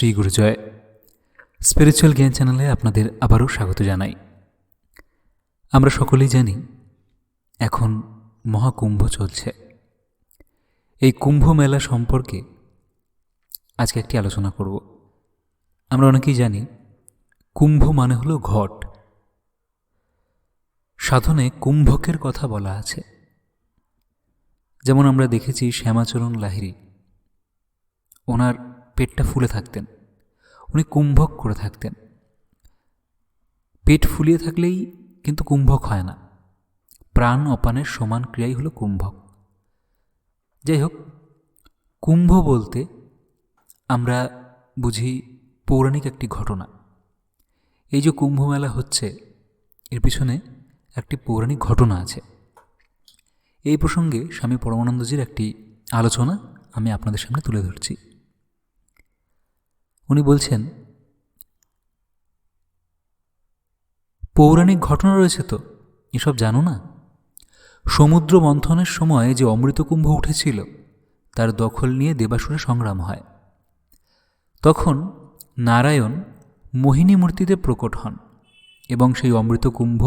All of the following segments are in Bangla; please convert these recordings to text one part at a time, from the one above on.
শ্রী গুরুজয় স্পিরিচুয়াল জ্ঞান চ্যানেলে আপনাদের আবারও স্বাগত জানাই। আমরা সকলেই জানি, এখন মহাকুম্ভ চলছে। এই কুম্ভ মেলা সম্পর্কে আজকে একটি আলোচনা করব। আমরা অনেকেই জানি, কুম্ভ মানে হলো ঘট। সাধনে কুম্ভকের কথা বলা আছে। যেমন আমরা দেখেছি শ্যামাচরণ লাহিড়ী, ওনার পেটটা ফুলে থাকতেন। উনি কুম্ভক করে থাকতেন। পেট ফুলিয়ে থাকলেই কিন্তু কুম্ভক হয় না। প্রাণ অপানের সমান ক্রিয়াই হলো কুম্ভক। যাই হোক, কুম্ভ বলতে আমরা বুঝি পৌরাণিক একটি ঘটনা। এই যে কুম্ভ মেলা হচ্ছে, এর পিছনে একটি পৌরাণিক ঘটনা আছে। এই প্রসঙ্গে স্বামী পরমানন্দজির একটি আলোচনা আমি আপনাদের সামনে তুলে ধরছি। উনি বলছেন, পৌরাণিক ঘটনা রয়েছে তো, এসব জানো না? সমুদ্র মন্থনের সময় যে অমৃতকুম্ভ উঠেছিল, তার দখল নিয়ে দেবাসুরে সংগ্রাম হয়। তখন নারায়ণ মোহিনী মূর্তিতে প্রকট হন এবং সেই অমৃতকুম্ভ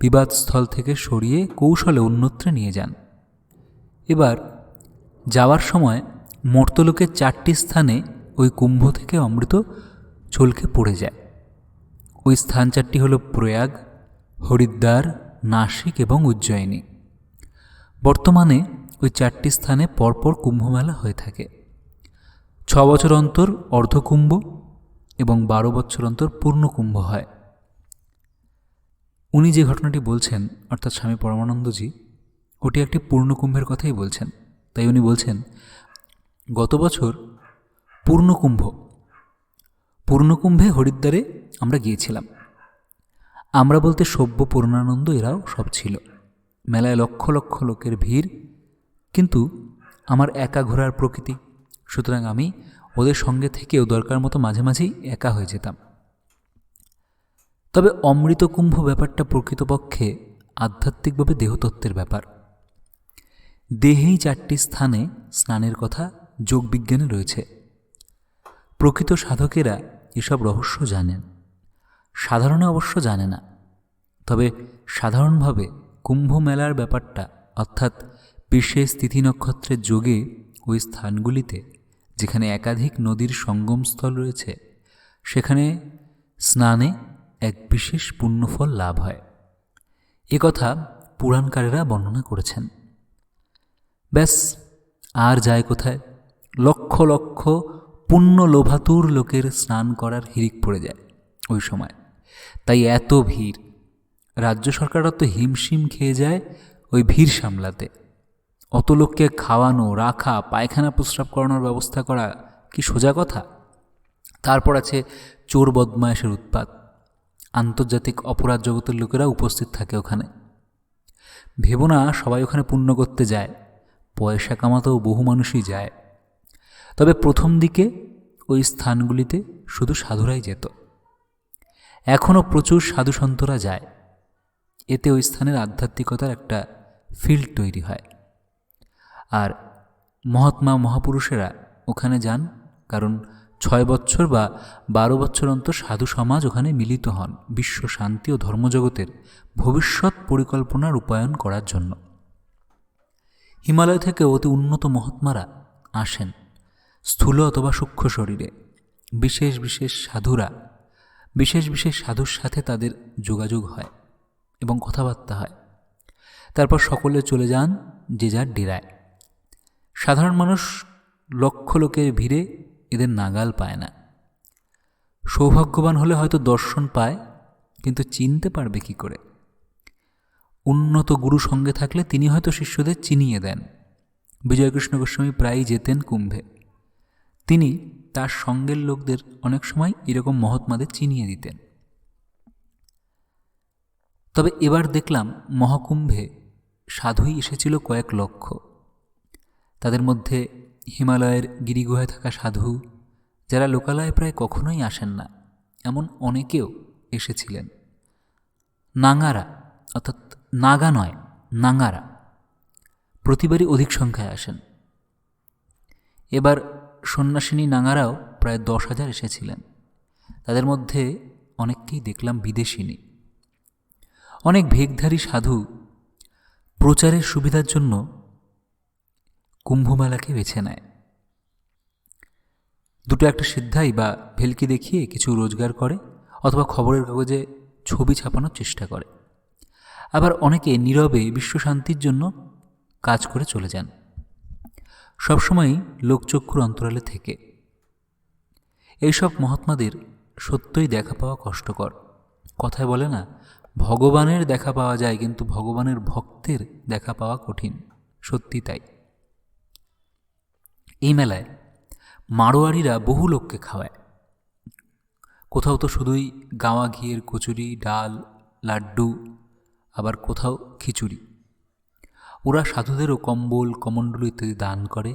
বিবাদস্থল থেকে সরিয়ে কৌশলে অন্যত্রে নিয়ে যান। এবার যাওয়ার সময় মর্তলোকের চারটি স্থানে ওই কুম্ভ থেকে অমৃত চলকে পড়ে যায়। ওই স্থান চারটি হল প্রয়াগ, হরিদ্বার, নাসিক এবং উজ্জয়িনী। বর্তমানে ওই চারটি স্থানে পরপর কুম্ভমেলা হয়ে থাকে। ছ বছর অন্তর অর্ধকুম্ভ এবং বারো বছর অন্তর পূর্ণকুম্ভ হয়। উনি যে ঘটনাটি বলছেন, অর্থাৎ স্বামী পরমানন্দজি, ওটি একটি পূর্ণকুম্ভের কথাই বলছেন। তাই উনি বলছেন, গত বছর পূর্ণকুম্ভ। পূর্ণকুম্ভে হরিদ্বারে আমরা গিয়েছিলাম। আমরা বলতে সভ্য পূর্ণানন্দ এরাও সব ছিল। মেলায় লক্ষ লক্ষ লোকের ভিড়, কিন্তু আমার একা ঘোরার প্রকৃতি। সুতরাং আমি ওদের সঙ্গে থেকেও দরকার মতো মাঝে মাঝেই একা হয়ে যেতাম। তবে অমৃতকুম্ভ ব্যাপারটা প্রকৃতপক্ষে আধ্যাত্মিকভাবে দেহতত্ত্বের ব্যাপার। দেহেই চারটি স্থানে স্নানের কথা যোগবিজ্ঞানে রয়েছে। প্রকৃত সাধকেরা এসব রহস্য জানেন। সাধারণে অবশ্য জানে না। তবে সাধারণভাবে কুম্ভ মেলার ব্যাপারটা, অর্থাৎ বিশেষ তিথি নক্ষত্রের যোগে ওই স্থানগুলিতে, যেখানে একাধিক নদীর সঙ্গমস্থল রয়েছে, সেখানে স্নানে এক বিশেষ পুণ্যফল লাভ হয়। এ কথা পুরাণকারেরা বর্ণনা করেছেন। ব্যাস, আর যায় কোথায়? লক্ষ লক্ষ পুণ্য লোভাতুর লোকের স্নান করার হিরিক পড়ে যায় ওই সময়। তাই এত ভিড়। রাজ্য সরকাররা তো হিমশিম খেয়ে যায় ওই ভিড় সামলাতে। অত লোককে খাওয়ানো, রাখা, পায়খানা প্রস্রাব করানোর ব্যবস্থা করা কি সোজা কথা? তারপর আছে চোর বদমায়েশের উৎপাত। আন্তর্জাতিক অপরাধ জগতের লোকেরা উপস্থিত থাকে ওখানে। ভেবো না, সবাই ওখানে পুণ্য করতে যায়। পয়সা কামাতেও বহু মানুষই যায়। তবে প্রথম দিকে ওই স্থানগুলিতে শুধু সাধুরাই যেত। এখনও প্রচুর সাধু সন্তরা যায়। এতে ওই স্থানের আধ্যাত্মিকতার একটা ফিল্ড তৈরি হয়। আর মহাত্মা মহাপুরুষেরা ওখানে যান কারণ ছয় বছর বা বারো বছর অন্তর সাধু সমাজ ওখানে মিলিত হন বিশ্ব শান্তি ও ধর্মজগতের ভবিষ্যৎ পরিকল্পনা রূপায়ণ করার জন্য। হিমালয় থেকে অতি উন্নত মহাত্মারা আসেন। স্থূল অথবা সূক্ষ্ম শরীরে। বিশেষ বিশেষ সাধুরা, বিশেষ বিশেষ সাধুর সাথে তাদের যোগাযোগ হয় এবং কথাবার্তা হয়। তারপর সকলে চলে যান যে যার ডেরায়। সাধারণ মানুষ লক্ষ লোকের ভিড়ে এদের নাগাল পায় না। সৌভাগ্যবান হলে হয়তো দর্শন পায়, কিন্তু চিনতে পারবে কি করে? উন্নত গুরু সঙ্গে থাকলে তিনি হয়তো শিষ্যদের চিনিয়ে দেন। বিজয়কৃষ্ণ গোস্বামী প্রায়ই যেতেন কুম্ভে। তিনি তার সঙ্গের লোকদের অনেক সময় এরকম মহাত্মাদের চিনিয়ে দিতেন। তবে এবার দেখলাম মহাকুম্ভে সাধুই এসেছিল কয়েক লক্ষ। তাদের মধ্যে হিমালয়ের গিরিগুহায় থাকা সাধু, যারা লোকালয়ে প্রায় কখনোই আসেন না, এমন অনেকেও এসেছিলেন। নাঙ্গারা, অর্থাৎ নাগা নয়, নাঙ্গারা। প্রতিবারই অধিক সংখ্যায় আসেন। এবার সন্ন্যাসিনী নাঙারাও প্রায় দশ হাজার এসেছিলেন। তাদের মধ্যে অনেককেই দেখলাম বিদেশিনী। অনেক ভেগধারী সাধু প্রচারের সুবিধার জন্য কুম্ভমেলাকে বেছে নেয়। দুটো একটা সিদ্ধাই বা ভেলকি দেখিয়ে কিছু রোজগার করে অথবা খবরের কাগজে ছবি ছাপানোর চেষ্টা করে। আবার অনেকে নীরবে বিশ্বশান্তির জন্য কাজ করে চলে যান। সবসময়ই লোকচক্ষুর অন্তরালে থেকে। এইসব মহাত্মাদের সত্যই দেখা পাওয়া কষ্টকর। কথায় বলে না, ভগবানের দেখা পাওয়া যায় কিন্তু ভগবানের ভক্তের দেখা পাওয়া কঠিন। সত্যি তাই। এই মেলায় মারোয়ারিরা বহু লোককে খাওয়ায়। কোথাও তো শুধুই গাওয়া ঘিয়ের কচুরি, ডাল, লাড্ডু, আবার কোথাও খিচুড়ি। ওরা সাধুদেরও কম্বল, কমণ্ডল ইত্যাদি দান করে।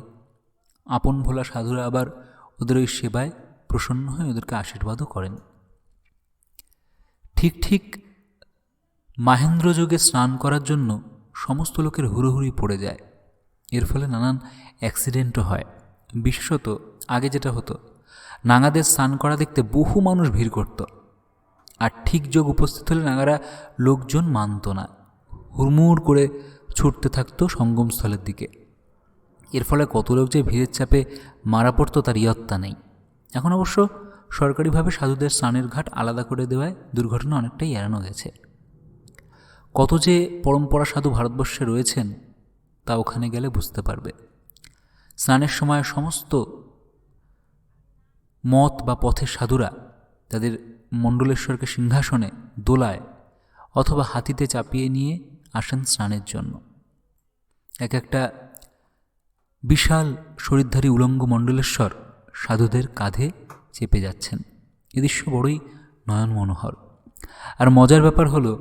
আপন ভোলা সাধুরা আবার ওদের ওই সেবায় প্রসন্ন হয়ে ওদেরকে আশীর্বাদও করেন। ঠিক ঠিক মাহেন্দ্র যোগে স্নান করার জন্য সমস্ত লোকের হুড়োহুড়ি পড়ে যায়। এর ফলে নানান অ্যাক্সিডেন্টও হয়। বিশেষত আগে যেটা হতো, নাঙাদের স্নান করা দেখতে বহু মানুষ ভিড় করত। আর ঠিক যোগ উপস্থিত হলে নাগারা লোকজন মানত না। হুড়মুড় করে ছুটতে থাকতো সঙ্গমস্থলের দিকে। এর ফলে কত লোক যে ভিড়ের চাপে মারা পড়তো তার ইয়ত্তা নেই। এখন অবশ্য সরকারিভাবে সাধুদের স্নানের ঘাট আলাদা করে দেওয়ায় দুর্ঘটনা অনেকটাই এড়ানো গেছে। কত যে পরম্পরা সাধু ভারতবর্ষে রয়েছেন, তা ওখানে গেলে বুঝতে পারবে। স্নানের সময় সমস্ত মত বা পথের সাধুরা তাদের মণ্ডলেশ্বরকে সিংহাসনে দোলায় অথবা হাতিতে চাপিয়ে নিয়ে আসেন স্নানের জন্য। এক একটা বিশাল শরীরধারী উলঙ্গ মণ্ডলেশ্বর সাধুদের কাঁধে চেপে যাচ্ছেন। এ দৃশ্য বড়ই নয়ন মনোহর। আর মজার ব্যাপার হলো,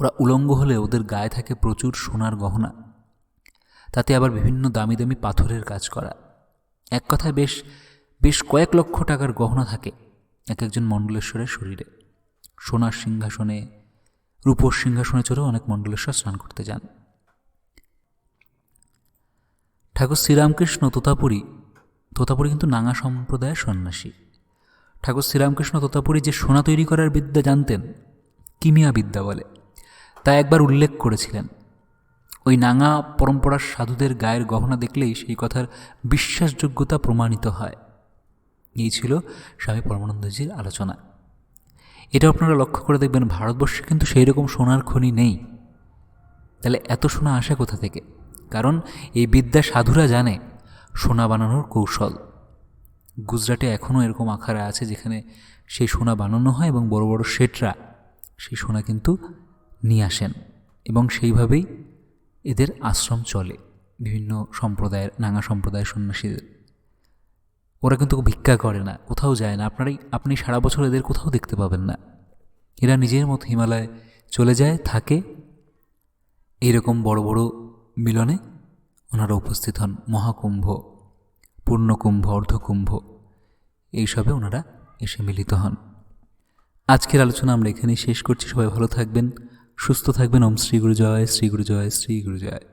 ওরা উলঙ্গ হলে ওদের গায়ে থাকে প্রচুর সোনার গহনা। তাতে আবার বিভিন্ন দামি দামি পাথরের কাজ করা। এক কথায় বেশ বেশ কয়েক লক্ষ টাকার গহনা থাকে এক একজন মণ্ডলেশ্বরের শরীরে। সোনার সিংহাসনে রূপোর সিংহাসনে চড়েও অনেক মণ্ডলেশ্বর স্নান করতে যান। ঠাকুর শ্রীরামকৃষ্ণ তোতাপুরী তোতাপুরী কিন্তু নাঙা সম্প্রদায়ের সন্ন্যাসী। ঠাকুর শ্রীরামকৃষ্ণ তোতাপুরী যে সোনা তৈরি করার বিদ্যা জানতেন, কিমিয়া বিদ্যা বলে, তা একবার উল্লেখ করেছিলেন। ওই নাঙা পরম্পরার সাধুদের গায়ের গহনা দেখলেই সেই কথার বিশ্বাসযোগ্যতা প্রমাণিত হয়। এই ছিল স্বামী পরমানন্দজির আলোচনা। এটা আপনারা লক্ষ্য করে দেখবেন ভারতবর্ষে কিন্তু সেই রকম সোনার খনি নেই। তাহলে এত সোনা আসে কোথা থেকে? কারণ এই বিদ্যা সাধুরা জানে, সোনা বানানোর কৌশল। গুজরাটে এখনও এরকম আখাড়া আছে যেখানে সেই সোনা বানানো হয় এবং বড় বড় শেটরা সেই সোনা কিন্তু নিয়ে আসেন এবং সেইভাবেই এদের আশ্রম চলে। বিভিন্ন সম্প্রদায়ের নাঙা সম্প্রদায়ের সন্ন্যাসীদের। ওরা কিন্তু ভিক্ষা করে না, কোথাও যায় না। আপনারাই আপনি সারা বছর এদের কোথাও দেখতে পাবেন না। এরা নিজের মতো হিমালয়ে চলে যায়, থাকে। এইরকম বড় বড় মিলনে ওনারা উপস্থিত হন। মহাকুম্ভ, পূর্ণকুম্ভ, অর্ধকুম্ভ, এইসবে ওনারা এসে মিলিত হন। আজকের আলোচনা আমরা এখানেই শেষ করছি। সবাই ভালো থাকবেন, সুস্থ থাকবেন। ওম শ্রী গুরু জয় শ্রী গুরু জয় শ্রী গুরু জয়